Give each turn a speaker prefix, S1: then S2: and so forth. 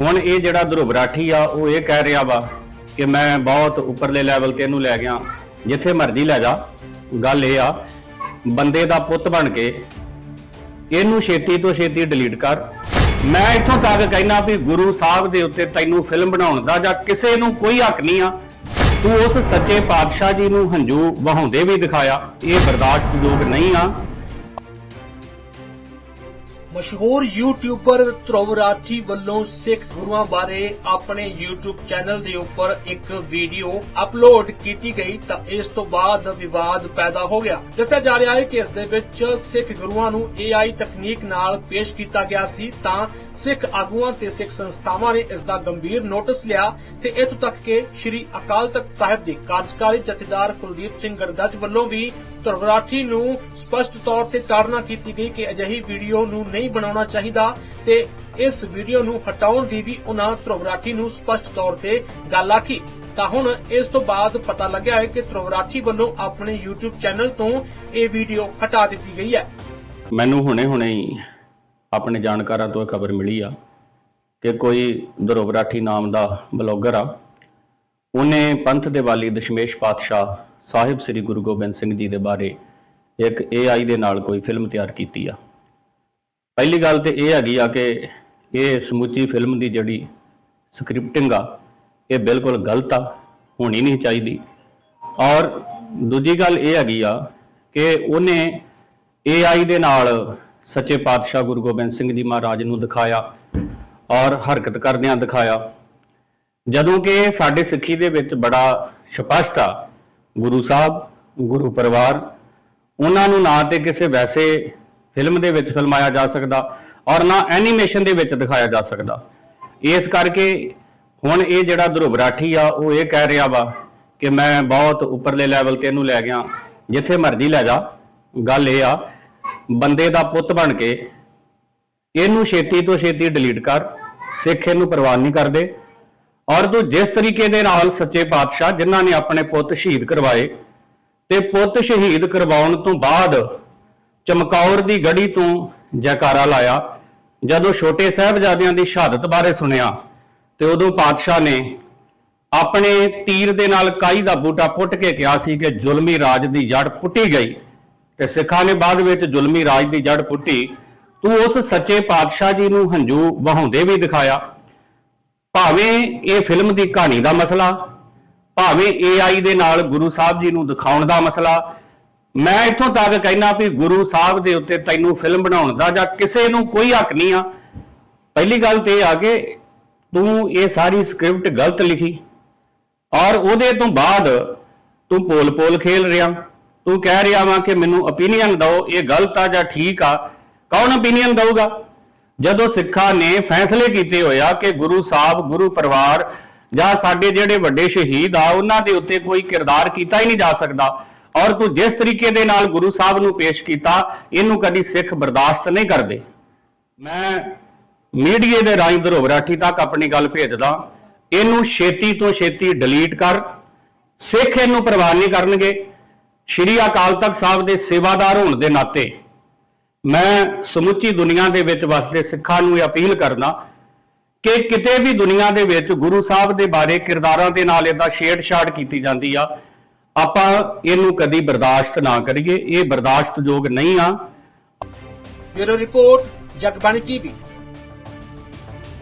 S1: ਹੁਣ ਇਹ ਜਿਹੜਾ ਧਰੁਵ ਰਾਠੀ ਆ, ਉਹ ਇਹ ਕਹਿ ਰਿਹਾ ਵਾ ਕਿ ਮੈਂ ਬਹੁਤ ਉੱਪਰਲੇ ਲੈਵਲ ਤੇ ਇਹਨੂੰ ਲੈ ਗਿਆ। ਜਿੱਥੇ ਮਰਜ਼ੀ ਲੈ ਜਾ। ਗੱਲ ਇਹ ਆ, ਬੰਦੇ ਦਾ ਪੁੱਤ ਬਣ ਕੇ ਇਹਨੂੰ ਛੇਤੀ ਤੋਂ ਛੇਤੀ ਡਿਲੀਟ ਕਰ। ਮੈਂ ਇੱਥੋਂ ਤੱਕ ਕਹਿਣਾ ਵੀ ਗੁਰੂ ਸਾਹਿਬ ਦੇ ਉੱਤੇ ਤੈਨੂੰ ਫਿਲਮ ਬਣਾਉਣ ਦਾ ਜਾਂ ਕਿਸੇ ਨੂੰ ਕੋਈ ਹੱਕ ਨਹੀਂ ਆ। ਤੂੰ ਉਸ ਸੱਚੇ ਪਾਤਸ਼ਾਹ ਜੀ ਨੂੰ ਹੰਝੂ ਵਹਾਉਂਦੇ ਵੀ ਦਿਖਾਇਆ। ਇਹ ਬਰਦਾਸ਼ਤਯੋਗ ਨਹੀਂ ਆ।
S2: ਮਸ਼ਹੂਰ ਯੂਟਿਊਬਰ ਧਰੁਵ ਰਾਠੀ ਵੱਲੋਂ ਸਿੱਖ ਗੁਰੂਆਂ ਬਾਰੇ ਆਪਣੇ YouTube ਚੈਨਲ ਦੇ ਉੱਪਰ ਇੱਕ ਵੀਡੀਓ ਅਪਲੋਡ ਕੀਤੀ ਗਈ ਤਾਂ ਇਸ ਤੋਂ ਬਾਅਦ ਵਿਵਾਦ ਪੈਦਾ ਹੋ ਗਿਆ। ਦੱਸਿਆ ਜਾ ਰਿਹਾ ਹੈ ਕਿ ਇਸ ਦੇ ਵਿੱਚ ਸਿੱਖ ਗੁਰੂਆਂ ਨੂੰ AI ਤਕਨੀਕ ਨਾਲ ਪੇਸ਼ ਕੀਤਾ ਗਿਆ ਸੀ ਤਾਂ ਸਿੱਖ ਆਗੂਆਂ ਤੇ ਸਿੱਖ ਸੰਸਥਾਵਾਂ ਨੇ ਇਸ ਦਾ ਗੰਭੀਰ ਨੋਟਿਸ ਲਿਆ ਤੇ ਇਥੋਂ ਤੱਕ ਕਿ ਸ੍ਰੀ ਅਕਾਲ ਤਖਤ ਸਾਹਿਬ ਦੇ ਕਾਰਜਕਾਰੀ ਜਥੇਦਾਰ ਕੁਲਦੀਪ ਸਿੰਘ ਗੜਗੱਜ ਵੱਲੋਂ ਵੀ ਧਰੁਵ ਨੂੰ ਸਪਸ਼ਟ ਤੌਰ ਤੇ ਤਾੜਨਾ ਕੀਤੀ ਗਈ ਕਿ ਅਜਿਹੀ ਵੀਡੀਓ ਨੂੰ ਨਹੀਂ ਬਣਾਉਣਾ ਚਾਹੀਦਾ ਤੇ ਇਸ ਵੀਡੀਓ ਨੂੰ ਹਟਾਉਣ ਦੀ ਵੀ ਉਹਨਾਂ ਧਰੁਵ ਨੂੰ ਸਪਸ਼ਟ ਤੌਰ ਤੇ ਗੱਲ ਆਖੀ। ਤਾਂ ਹੁਣ ਇਸ ਤੋਂ ਬਾਅਦ ਪਤਾ ਲੱਗਿਆ ਹੈ ਕਿ ਧਰੁਵ ਵੱਲੋਂ ਆਪਣੇ YouTube ਚੈਨਲ ਤੋਂ ਇਹ ਵੀਡੀਓ ਹਟਾ ਦਿੱਤੀ ਗਈ ਹੈ।
S1: ਮੈਨੂੰ ਹੁਣੇ-ਹੁਣੇ ਹੀ ਆਪਣੇ ਜਾਣਕਾਰਾਂ ਤੋਂ ਇਹ ਖਬਰ ਮਿਲੀ ਆ ਕਿ ਕੋਈ ਧਰੁਵ ਨਾਮ ਦਾ ਬਲੌਗਰ ਆ। ਉਹਨੇ ਪੰਥ ਦੇ ਵਾਲੀ ਦਸ਼ਮੇਸ਼ ਪਾਤਸ਼ਾਹ ਸਾਹਿਬ ਸ੍ਰੀ ਗੁਰੂ ਗੋਬਿੰਦ ਸਿੰਘ ਜੀ ਦੇ ਬਾਰੇ ਇੱਕ AI ਦੇ ਨਾਲ ਕੋਈ ਫਿਲਮ ਤਿਆਰ ਕੀਤੀ ਆ। ਪਹਿਲੀ ਗੱਲ ਤੇ ਇਹ ਹੈਗੀ ਆ ਕਿ ਇਹ ਸਮੁੱਚੀ ਫਿਲਮ ਦੀ ਜਿਹੜੀ ਸਕ੍ਰਿਪਟਿੰਗ ਆ, ਇਹ ਬਿਲਕੁਲ ਗਲਤ ਆ, ਹੋਣੀ ਨਹੀਂ ਚਾਹੀਦੀ। ਔਰ ਦੂਜੀ ਗੱਲ ਇਹ ਹੈਗੀ ਆ ਕਿ ਉਹਨੇ AI ਦੇ ਨਾਲ ਸੱਚੇ ਪਾਤਸ਼ਾਹ ਗੁਰੂ ਗੋਬਿੰਦ ਸਿੰਘ ਜੀ ਮਹਾਰਾਜ ਨੂੰ ਦਿਖਾਇਆ ਔਰ ਹਰਕਤ ਕਰਦਿਆਂ ਦਿਖਾਇਆ। ਜਦੋਂ ਕਿ ਸਾਡੇ ਸਿੱਖੀ ਦੇ ਵਿੱਚ ਬੜਾ ਸਪਸ਼ਟ ਆ ਗੁਰੂ ਸਾਹਿਬ, ਗੁਰੂ ਪਰਿਵਾਰ, ਉਹਨਾਂ ਨੂੰ ਨਾ ਤੇ ਕਿਸੇ ਵੈਸੇ ਫਿਲਮ ਦੇ ਵਿੱਚ ਫਿਲਮਾਇਆ ਜਾ ਸਕਦਾ ਔਰ ਨਾ ਐਨੀਮੇਸ਼ਨ ਦੇ ਵਿੱਚ ਦਿਖਾਇਆ ਜਾ ਸਕਦਾ। ਇਸ ਕਰਕੇ ਹੁਣ ਇਹ ਜਿਹੜਾ ਧਰੁਵ ਰਾਠੀ ਆ, ਉਹ ਇਹ ਕਹਿ ਰਿਹਾ ਵਾ ਕਿ ਮੈਂ ਬਹੁਤ ਉੱਪਰਲੇ ਲੈਵਲ ਤੇ ਇਹਨੂੰ ਲੈ ਗਿਆ, ਜਿੱਥੇ ਮਰਜ਼ੀ ਲੈ ਜਾ। ਗੱਲ ਇਹ ਆ, ਬੰਦੇ ਦਾ ਪੁੱਤ ਬਣ ਕੇ ਇਹਨੂੰ ਛੇਤੀ ਤੋਂ ਛੇਤੀ ਡਿਲੀਟ ਕਰ, ਸਿੱਖ ਇਹਨੂੰ ਪ੍ਰਵਾਨ ਨਹੀਂ ਕਰਦੇ। ਔਰ ਤੂੰ ਜਿਸ ਤਰੀਕੇ ਦੇ ਨਾਲ ਸੱਚੇ ਪਾਤਸ਼ਾਹ, ਜਿਨ੍ਹਾਂ ਨੇ ਆਪਣੇ ਪੁੱਤ ਸ਼ਹੀਦ ਕਰਵਾਏ, ਤੇ ਪੁੱਤ ਸ਼ਹੀਦ ਕਰਵਾਉਣ ਤੋਂ ਬਾਅਦ ਚਮਕੌਰ ਦੀ ਗੜੀ ਤੋਂ ਜੈਕਾਰਾ ਲਾਇਆ, ਜਦੋਂ ਛੋਟੇ ਸਾਹਿਬਜ਼ਾਦਿਆਂ ਦੀ ਸ਼ਹਾਦਤ ਬਾਰੇ ਸੁਣਿਆ, ਤੇ ਉਦੋਂ ਪਾਤਸ਼ਾਹ ਨੇ ਆਪਣੇ ਤੀਰ ਦੇ ਨਾਲ ਕਾਈ ਦਾ ਬੂਟਾ ਪੁੱਟ ਕੇ ਕਿਹਾ ਸੀ ਕਿ ਜ਼ੁਲਮੀ ਰਾਜ ਦੀ ਜੜ ਪੁੱਟੀ ਗਈ। ਤੇ ਸਿੱਖਾਂ ਨੇ ਬਾਅਦ ਵਿੱਚ ਜ਼ੁਲਮੀ ਰਾਜ ਦੀ ਜੜ ਪੁੱਟੀ। ਤੂੰ ਉਸ ਸੱਚੇ ਪਾਤਸ਼ਾਹ ਜੀ ਨੂੰ ਹੰਝੂ ਵਹਾਉਂਦੇ ਵੀ ਦਿਖਾਇਆ। ਭਾਵੇਂ ਇਹ ਫਿਲਮ ਦੀ ਕਹਾਣੀ ਦਾ ਮਸਲਾ, ਭਾਵੇਂ AI ਦੇ ਨਾਲ ਗੁਰੂ ਸਾਹਿਬ ਜੀ ਨੂੰ ਦਿਖਾਉਣ ਦਾ ਮਸਲਾ, ਮੈਂ ਇੱਥੋਂ ਤੱਕ ਕਹਿਣਾ ਵੀ ਗੁਰੂ ਸਾਹਿਬ ਦੇ ਉੱਤੇ ਤੈਨੂੰ ਫਿਲਮ ਬਣਾਉਣ ਦਾ ਜਾਂ ਕਿਸੇ ਨੂੰ ਕੋਈ ਹੱਕ ਨਹੀਂ ਆ। ਪਹਿਲੀ ਗੱਲ ਤੇ ਇਹ ਆ ਕਿ ਤੂੰ ਇਹ ਸਾਰੀ ਸਕ੍ਰਿਪਟ ਗਲਤ ਲਿਖੀ ਔਰ ਉਹਦੇ ਤੋਂ ਬਾਅਦ ਤੂੰ ਪੋਲ-ਪੋਲ ਖੇਲ ਰਿਹਾ। ਤੂੰ ਕਹਿ ਰਿਹਾ ਵਾਂ ਕਿ ਮੈਨੂੰ opinion ਦਿਓ, ਇਹ ਗਲਤ ਆ ਜਾਂ ਠੀਕ ਆ, ਕੌਣ opinion ਦਊਗਾ? ਜਦੋਂ ਸਿੱਖਾਂ ਨੇ ਫੈਸਲੇ ਕੀਤੇ ਹੋਇਆ ਕਿ ਗੁਰੂ ਸਾਹਿਬ, ਗੁਰੂ ਪਰਿਵਾਰ ਜਾਂ ਸਾਡੇ ਜਿਹੜੇ ਵੱਡੇ ਸ਼ਹੀਦ ਆ, ਉਹਨਾਂ ਦੇ ਉੱਤੇ ਕੋਈ ਕਿਰਦਾਰ ਕੀਤਾ ਹੀ ਨਹੀਂ ਜਾ ਸਕਦਾ। ਔਰ ਤੂੰ ਜਿਸ ਤਰੀਕੇ ਦੇ ਨਾਲ ਗੁਰੂ ਸਾਹਿਬ ਨੂੰ ਪੇਸ਼ ਕੀਤਾ, ਇਹਨੂੰ ਕਦੀ ਸਿੱਖ ਬਰਦਾਸ਼ਤ ਨਹੀਂ ਕਰਦੇ। ਮੈਂ ਮੀਡੀਏ ਦੇ ਰਾਹੀਂ ਧਰੁਵ ਰਾਠੀ ਤੱਕ ਆਪਣੀ ਗੱਲ ਭੇਜਦਾ, ਇਹਨੂੰ ਛੇਤੀ ਤੋਂ ਛੇਤੀ ਡਿਲੀਟ ਕਰ। ਸਿੱਖ ਇਹਨੂੰ ਪ੍ਰਵਾਨ ਨਹੀਂ ਕਰਨਗੇ। ਸ਼੍ਰੀ ਅਕਾਲ ਤਖਤ ਸਾਹਿਬ ਦੇ ਸੇਵਾਦਾਰ ਹੋਣ ਦੇ ਨਾਤੇ ਮੈਂ ਸਮੁੱਚੀ ਦੁਨੀਆ ਦੇ ਵਿੱਚ ਵਸਦੇ ਸਿੱਖਾਂ ਨੂੰ ਇਹ ਅਪੀਲ ਕਰਦਾ ਕਿ ਕਿਤੇ ਵੀ ਦੁਨੀਆ ਦੇ ਵਿੱਚ ਗੁਰੂ ਸਾਹਿਬ ਦੇ ਬਾਰੇ ਕਿਰਦਾਰਾਂ ਦੇ ਨਾਲ ਇਹਦਾ ਛੇੜਛਾੜ ਕੀਤੀ ਜਾਂਦੀ ਆ, ਆਪਾਂ ਇਹਨੂੰ ਕਦੀ ਬਰਦਾਸ਼ਤ ਨਾ ਕਰੀਏ, ਇਹ ਬਰਦਾਸ਼ਤਯੋਗ ਨਹੀਂ ਆ।
S2: Bureau report, Jagbani TV.